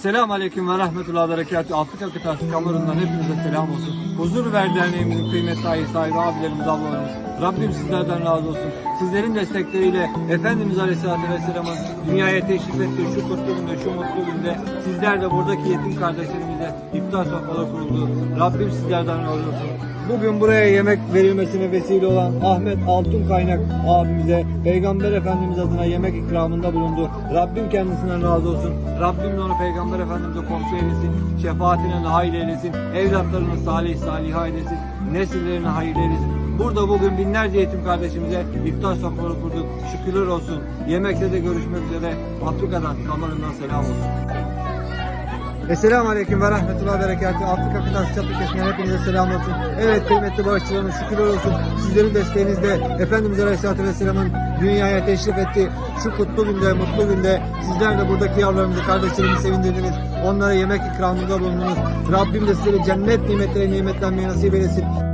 Esselamu Aleyküm ve Rahmetullah ve Berekatuhu. Afrika kıtası Kamerun'dan hepinize selam olsun. Huzur Ver kıymetli aile sahibi abilerimiz, ablalarımız. Rabbim sizlerden razı olsun. Sizlerin destekleriyle Efendimiz Aleyhisselatü Vesselam'ın dünyaya teşrif ettiği şu kutlu günde, şu mutlu günde sizler de buradaki yetim kardeşlerimize iftar sofraları kuruldu. Rabbim sizlerden razı olsun. Bugün buraya yemek verilmesine vesile olan Ahmet Altun Kaynak abimize Peygamber Efendimiz adına yemek ikramında bulundu. Rabbim kendisinden razı olsun. Rabbim onu Peygamber Efendimiz'e komşu eylesin. Şefaatine nail eylesin. Evlatlarını salih saliha eylesin. Nesillerini hayırlı eylesin. Burada bugün binlerce yetim kardeşimize iftar sofraları kurduk. Şükürler olsun. Yemekte de görüşmek üzere. Afrika'dan, Kamerun'dan selam olsun. Esselamu Aleyküm ve Rahmetullah ve Berekatuhu. Afrika kıtası çatı kesinden hepinize selam olsun. Evet kıymetli bağışçılarımız şükürler olsun. Sizlerin desteğinizle Efendimiz Aleyhisselatü Vesselam'ın dünyaya teşrif etti. Şu kutlu günde, mutlu günde sizler de buradaki yavrularımızı, kardeşlerimizi sevindirdiniz. Onlara yemek ikramında bulundunuz. Rabbim de sizleri cennet nimetleri nimetlenmeyi nasip eylesin.